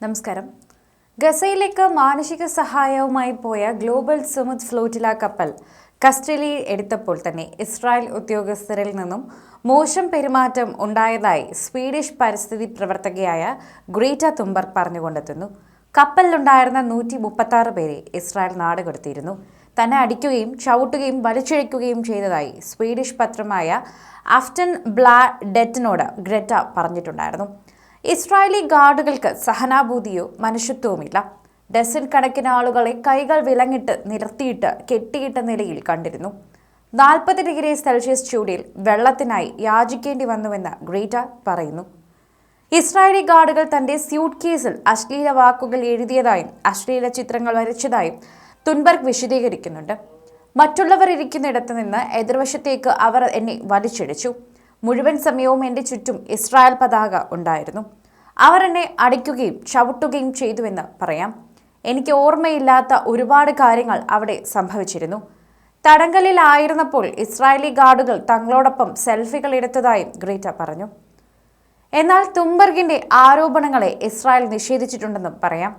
നമസ്കാരം. ഗസയിലേക്ക് മാനുഷിക സഹായവുമായി പോയ ഗ്ലോബൽ സുമുദ് ഫ്ലോറ്റില കപ്പൽ കസ്റ്റഡിയിൽ എടുത്തപ്പോൾ തന്നെ ഇസ്രായേൽ ഉദ്യോഗസ്ഥരിൽ നിന്നും മോശം പെരുമാറ്റം ഉണ്ടായതായി സ്വീഡിഷ് പരിസ്ഥിതി പ്രവർത്തകയായ ഗ്രേറ്റ തുംബർഗ് പറഞ്ഞുകൊണ്ടെത്തുന്നു. കപ്പലിലുണ്ടായിരുന്ന നൂറ്റി മുപ്പത്താറ് പേരെ ഇസ്രായേൽ നാടുകടത്തിയിരുന്നു തന്നെ അടിക്കുകയും ചവിട്ടുകയും വലിച്ചിഴയ്ക്കുകയും ചെയ്തതായി സ്വീഡിഷ് പത്രമായ ആഫ്റ്റൻ ബ്ലാ ഡെറ്റിനോട് ഗ്രറ്റ പറഞ്ഞിട്ടുണ്ടായിരുന്നു. ഇസ്രായേലി ഗാർഡുകൾക്ക് സഹനാഭൂതിയോ മനുഷ്യത്വവുമില്ല. ഡസൻ കണക്കിന് ആളുകളെ കൈകൾ വിലങ്ങിട്ട് നിരത്തിയിട്ട് കെട്ടിയിട്ട നിലയിൽ കണ്ടിരുന്നു. നാൽപ്പത് ഡിഗ്രി സെൽഷ്യസ് ചൂടിൽ വെള്ളത്തിനായി യാചിക്കേണ്ടി വന്നുവെന്ന് ഗ്രീറ്റ പറയുന്നു. ഇസ്രായേലി ഗാർഡുകൾ തന്റെ സ്യൂട്ട് കേസിൽ അശ്ലീല വാക്കുകൾ എഴുതിയതായും അശ്ലീല ചിത്രങ്ങൾ വരച്ചതായും തുൻബർഗ് വിശദീകരിക്കുന്നുണ്ട്. മറ്റുള്ളവർ ഇരിക്കുന്നിടത്ത് നിന്ന് എതിർവശത്തേക്ക് അവർ എന്നെ വലിച്ചിഴച്ചു മുഴുവൻ സമയവും എന്റെ ചുറ്റും ഇസ്രായേൽ പതാക ഉണ്ടായിരുന്നു. അവർ എന്നെ അടിക്കുകയും ചവിട്ടുകയും ചെയ്തുവെന്ന് പറയാം. എനിക്ക് ഓർമ്മയില്ലാത്ത ഒരുപാട് കാര്യങ്ങൾ അവിടെ സംഭവിച്ചിരുന്നു. തടങ്കലിലായിരുന്നപ്പോൾ ഇസ്രായേലി ഗാർഡുകൾ തങ്ങളോടൊപ്പം സെൽഫികൾ എടുത്തതായും ഗ്രീറ്റ പറഞ്ഞു. എന്നാൽ തുംബർഗിന്റെ ആരോപണങ്ങളെ ഇസ്രായേൽ നിഷേധിച്ചിട്ടുണ്ടെന്നും പറയാം.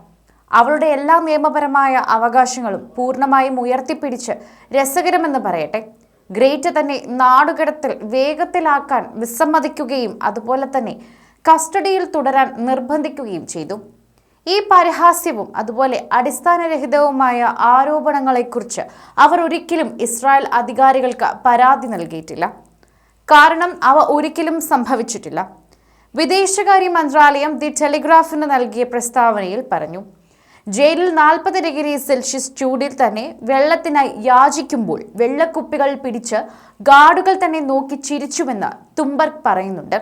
അവളുടെ എല്ലാ നിയമപരമായ അവകാശങ്ങളും പൂർണമായും ഉയർത്തിപ്പിടിച്ച് രസകരമെന്ന് പറയട്ടെ. ഗ്രേറ്റ് തന്നെ നാടുകടത്തിൽ വേഗത്തിലാക്കാൻ വിസമ്മതിക്കുകയും അതുപോലെ തന്നെ കസ്റ്റഡിയിൽ തുടരാൻ നിർബന്ധിക്കുകയും ചെയ്തു. ഈ പരിഹാസ്യവും അതുപോലെ അടിസ്ഥാനരഹിതവുമായ ആരോപണങ്ങളെക്കുറിച്ച് അവർ ഒരിക്കലും ഇസ്രായേൽ അധികാരികൾക്ക് പരാതി നൽകിയിട്ടില്ല. കാരണം അവ ഒരിക്കലും സംഭവിച്ചിട്ടില്ല. വിദേശകാര്യ മന്ത്രാലയം ദി ടെലിഗ്രാഫിന് നൽകിയ പ്രസ്താവനയിൽ പറഞ്ഞു ജയിലിൽ നാൽപ്പത് ഡിഗ്രി സെൽഷ്യസ് ചൂടിൽ തന്നെ വെള്ളത്തിനായി യാചിക്കുമ്പോൾ വെള്ളക്കുപ്പികൾ പിടിച്ച് ഗാർഡുകൾ തന്നെ നോക്കി ചിരിച്ചുവെന്ന് തുമ്പർക്ക് പറയുന്നുണ്ട്.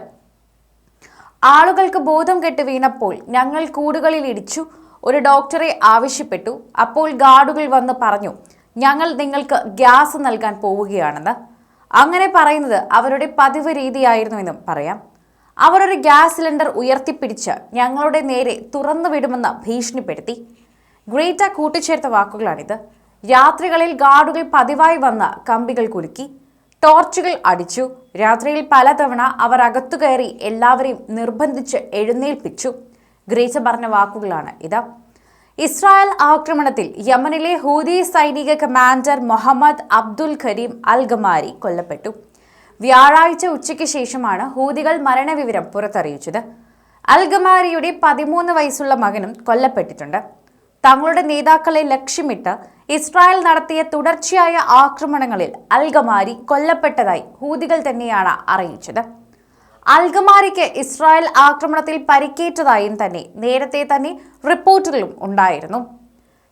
ആളുകൾക്ക് ബോധം കെട്ട് വീണപ്പോൾ ഞങ്ങൾ കൂടുകളിൽ ഇടിച്ചു. ഒരു ഡോക്ടറെ ആവശ്യപ്പെട്ടു. അപ്പോൾ ഗാർഡുകൾ വന്ന് പറഞ്ഞു ഞങ്ങൾ നിങ്ങൾക്ക് ഗ്യാസ് നൽകാൻ പോവുകയാണെന്ന്. അങ്ങനെ പറയുന്നത് അവരുടെ പതിവ് രീതിയായിരുന്നുവെന്നും പറയാം. അവർ ഒരു ഗ്യാസ് സിലിണ്ടർ ഉയർത്തിപ്പിടിച്ച് ഞങ്ങളുടെ നേരെ തുറന്നു വിടുമെന്ന് ഭീഷണിപ്പെടുത്തി. ഗ്രേറ്റ കൂട്ടിച്ചേർത്ത വാക്കുകളാണിത്. രാത്രികളിൽ ഗാർഡുകൾ പതിവായി വന്ന് കമ്പികൾ കുലുക്കി. ടോർച്ചുകൾ അടിച്ചു. രാത്രിയിൽ പലതവണ അവർ അകത്തു കയറി എല്ലാവരെയും നിർബന്ധിച്ച് എഴുന്നേൽപ്പിച്ചു. ഗ്രേച്ച പറഞ്ഞ വാക്കുകളാണ് ഇത്. ഇസ്രായേൽ ആക്രമണത്തിൽ യമനിലെ ഹൂതി സൈനിക commander Muhammad Abdul Karim al Ghamari കൊല്ലപ്പെട്ടു. വ്യാഴാഴ്ച ഉച്ചയ്ക്ക് ശേഷമാണ് ഹൂതികൾ മരണവിവരം പുറത്തറിയിച്ചത്. അൽഗമാരിയുടെ പതിമൂന്ന് വയസ്സുള്ള മകനും കൊല്ലപ്പെട്ടിട്ടുണ്ട്. തങ്ങളുടെ നേതാക്കളെ ലക്ഷ്യമിട്ട് ഇസ്രായേൽ നടത്തിയ തുടർച്ചയായ ആക്രമണങ്ങളിൽ അൽഗമാരി കൊല്ലപ്പെട്ടതായി ഹൂതികൾ തന്നെയാണ് അറിയിച്ചത്. അൽഗമാരിക്ക് ഇസ്രായേൽ ആക്രമണത്തിൽ പരിക്കേറ്റതായും തന്നെ നേരത്തെ തന്നെ റിപ്പോർട്ടുകളും ഉണ്ടായിരുന്നു.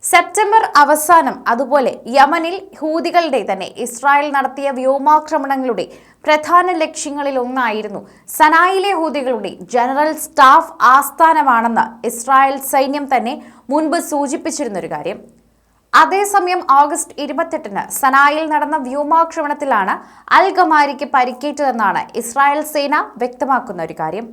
സെപ്റ്റംബർ അവസാനം അതുപോലെ യമനിൽ ഹൂതികളുടെ തന്നെ ഇസ്രായേൽ നടത്തിയ വ്യോമാക്രമണങ്ങളുടെ പ്രധാന ലക്ഷ്യങ്ങളിൽ ഒന്നായിരുന്നു സനായിലെ ഹൂതികളുടെ ജനറൽ സ്റ്റാഫ് ആസ്ഥാനമാണെന്ന് ഇസ്രായേൽ സൈന്യം തന്നെ മുൻപ് സൂചിപ്പിച്ചിരുന്നൊരു കാര്യം. അതേസമയം ഓഗസ്റ്റ് ഇരുപത്തെട്ടിന് സനായിൽ നടന്ന വ്യോമാക്രമണത്തിലാണ് അൽ ഗമാരിക്ക് പരിക്കേറ്റതെന്നാണ് ഇസ്രായേൽ സേന വ്യക്തമാക്കുന്ന ഒരു കാര്യം.